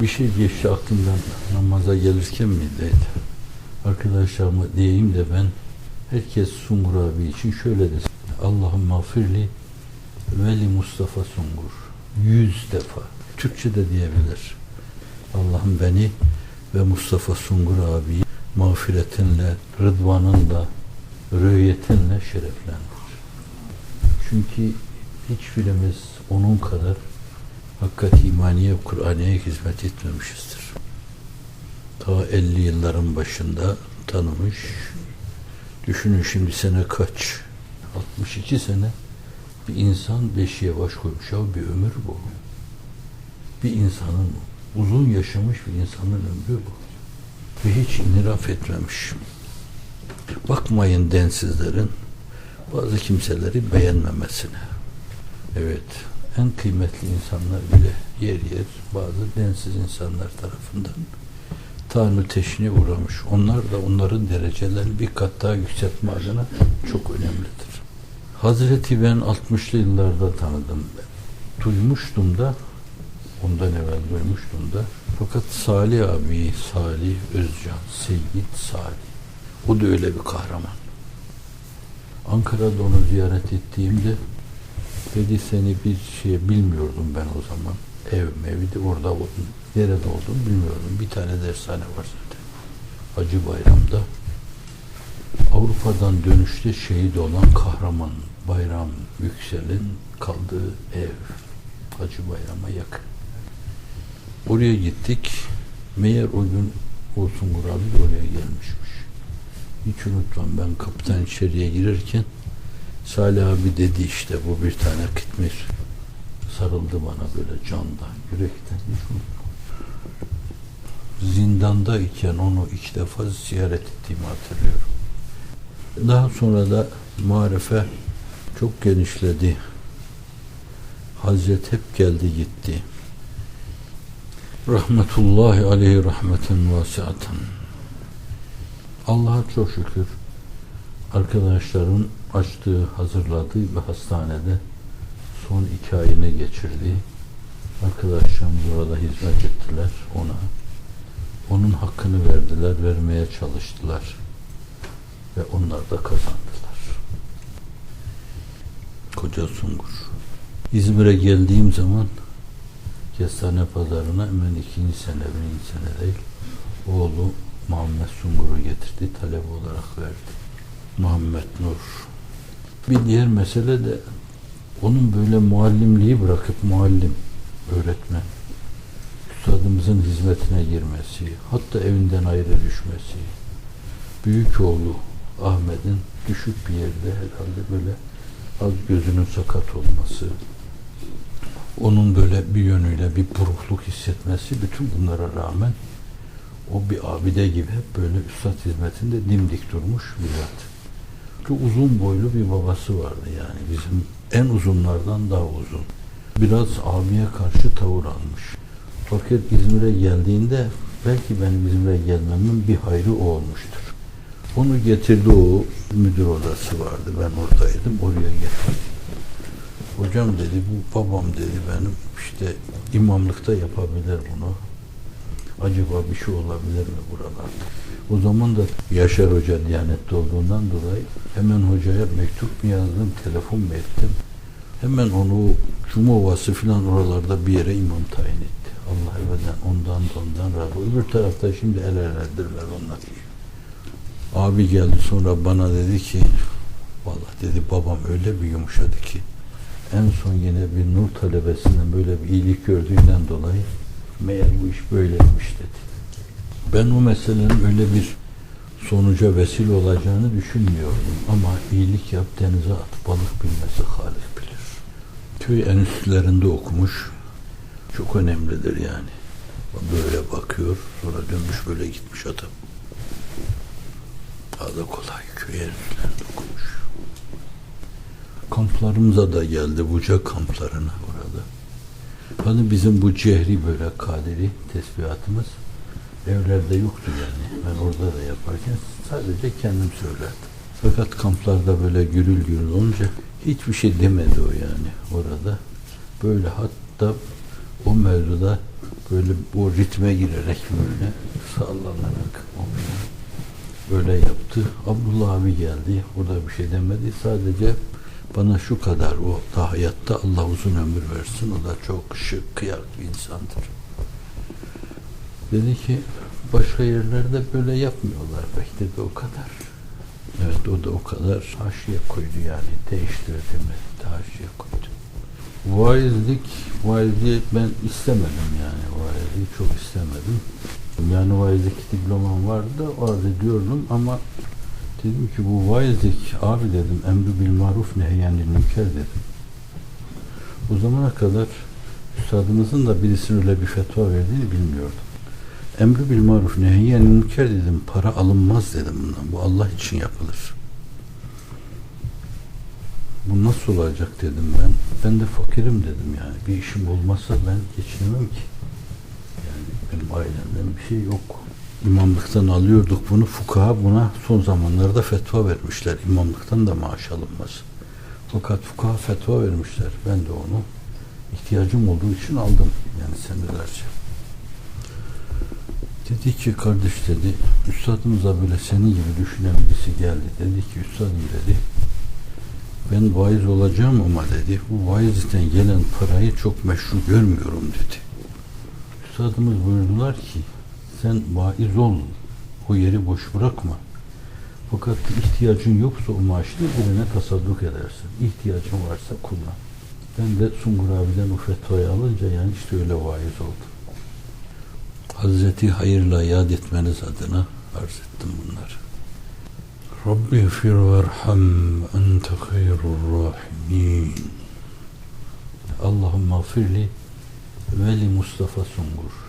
Bir şey geçti aklımdan namaza gelirken miydi? Arkadaşlarıma diyeyim de ben herkes Sungur abi için şöyle desin. Allah'ım mağfirli veli Mustafa Sungur. Yüz defa. Türkçe de diyebilir. Allah'ım beni ve Mustafa Sungur abiyi mağfiretinle, rıdvanınla, rüyetinle şereflendir. Çünkü hiçbirimiz onun kadar hakikat imaniye, Kur'an'ya hizmet etmemişizdir. Ta 50 yılların başında tanımış. Düşünün şimdi sene kaç? 62 sene bir insan beşiğe baş koymuş. Ya bir ömür bu. Bir insanın uzun yaşamış bir insanın ömrü bu. Ve hiç iniraf etmemiş. Bakmayın densizlerin bazı kimseleri beğenmemesine. Evet, en kıymetli insanlar bile yer yer bazı densiz insanlar tarafından tanrı teşhine uğramış. Onlar da onların derecelerini bir kat daha yükseltme adına çok önemlidir. Hazreti ben 60'lı yıllarda tanıdım. Duymuştum da ondan evvel duymuştum da fakat Salih abi, Salih Özcan, Seyyid Salih o da öyle bir kahraman. Ankara'da onu ziyaret ettiğimde dedi seni bir şey bilmiyordum ben o zaman. Ev mevdi orada. Nerede oldum bilmiyordum. Bir tane dershane var zaten. Hacı Bayram'da. Avrupa'dan dönüşte şehit olan kahraman Bayram Yüksel'in kaldığı ev. Hacı Bayram'a yakın. Oraya gittik. Meğer o gün Olsun Gurabi de oraya gelmişmiş. Hiç unutmam ben kapıdan içeriye girerken Salih abi dedi işte bu bir tane kitmir. Sarıldı bana böyle candan, yürekten. Zindanda iken onu iki defa ziyaret ettiğimi hatırlıyorum. Daha sonra da marife çok genişledi. Hazret hep geldi gitti. Rahmetullahi aleyhi rahmeten vasiaten. Allah'a çok şükür arkadaşların açtığı, hazırladığı bir hastanede son iki ayını geçirdi. Arkadaşlarımız orada hizmet ettiler ona. Onun hakkını verdiler, vermeye çalıştılar. Ve onlar da kazandılar. Koca Sungur. İzmir'e geldiğim zaman Kestane pazarına hemen ikinci sene, birinci sene değil. Oğlu Muhammed Sungur'u getirdi, talep olarak verdi. Muhammed Nur. Bir diğer mesele de onun böyle muallimliği bırakıp muallim, öğretmen, üstadımızın hizmetine girmesi, hatta evinden ayrı düşmesi, büyük oğlu Ahmet'in düşük bir yerde herhalde böyle az gözünün sakat olması, onun böyle bir yönüyle bir burukluk hissetmesi bütün bunlara rağmen o bir abide gibi hep böyle üstad hizmetinde dimdik durmuş bir zat. Çok uzun boylu bir babası vardı yani bizim en uzunlardan daha uzun. Biraz abiye karşı tavır almış. Fakat İzmir'e geldiğinde belki benim İzmir'e gelmemin bir hayrı o olmuştur. Onu getirdi o müdür odası vardı. Ben oradaydım. Oraya getirdi. Hocam dedi bu babam dedi benim işte imamlıkta yapabilir bunu. Acaba bir şey olabilir mi buralarda? O zaman da Yaşar Hoca Diyanet'te olduğundan dolayı hemen hocaya mektup mu yazdım, telefon mu ettim? Hemen onu Cumovası filan oralarda bir yere imam tayin etti. Allah evveden ondan da ondan razı Öbür tarafta şimdi el eledirler onlar. Abi geldi sonra bana dedi ki vallahi dedi babam öyle bir yumuşadı ki en son yine bir nur talebesinden böyle bir iyilik gördüğünden dolayı meğer bu iş böyleymiş dedi. Ben o meselenin öyle bir sonuca vesile olacağını düşünmüyordum. Ama iyilik yap denize at balık bilmesi halik bilir. Köy enstitülerinde okumuş. Çok önemlidir yani. Böyle bakıyor sonra dönmüş böyle gitmiş adam. Daha da kolay köy enstitülerinde okumuş. Kamplarımıza da geldi bucak kamplarına Hani bizim bu cehri böyle kaderi tesbihatımız evlerde yoktu yani. Ben orada da yaparken sadece kendim söylerdim. Fakat kamplarda böyle gürül gürül olunca hiçbir şey demedi o yani orada. Böyle hatta o mevzuda böyle o ritme girerek böyle sallanarak böyle yaptı. Abdullah abi geldi. O da bir şey demedi. Sadece bana şu kadar o da hayatta Allah uzun ömür versin. O da çok şık, kıyak bir insandır. Dedi ki başka yerlerde böyle yapmıyorlar pek dedi o kadar. Evet o da o kadar haşiye koydu yani değiştirdi mi haşiye koydu. Vaizlik, vaizliği ben istemedim yani vaizliği çok istemedim. Yani vaizlik diplomam vardı arz ediyordum ama dedim ki bu vaizlik abi dedim emri bil maruf nehyenil münker dedim. O zamana kadar üstadımızın da birisinin öyle bir fetva verdiğini bilmiyordum. Emri bil maruf nehyen münker dedim. Para alınmaz dedim bundan. Bu Allah için yapılır. Bu nasıl olacak dedim ben. Ben de fakirim dedim yani. Bir işim olmazsa ben geçinemem ki. Yani benim ailemden bir şey yok. İmamlıktan alıyorduk bunu. Fukaha buna son zamanlarda fetva vermişler. İmamlıktan da maaş alınmaz. Fakat fukaha fetva vermişler. Ben de onu ihtiyacım olduğu için aldım. Yani senelerce. Dedi ki kardeş dedi, üstadımıza böyle senin gibi düşünen birisi geldi. Dedi ki üstadım dedi, ben vaiz olacağım ama dedi, bu vaizden gelen parayı çok meşru görmüyorum dedi. Üstadımız buyurdular ki, sen vaiz ol, o yeri boş bırakma. Fakat ihtiyacın yoksa o maaşını birine tasadduk edersin. İhtiyacın varsa kullan. Ben de Sungur abiden o fetvayı alınca yani işte öyle vaiz oldum. Hazreti hayırla yad etmeniz adına arz ettim bunları. Rabbi fir verham ente hayrur rahimin. Allahümme firli ve li Mustafa Sungur.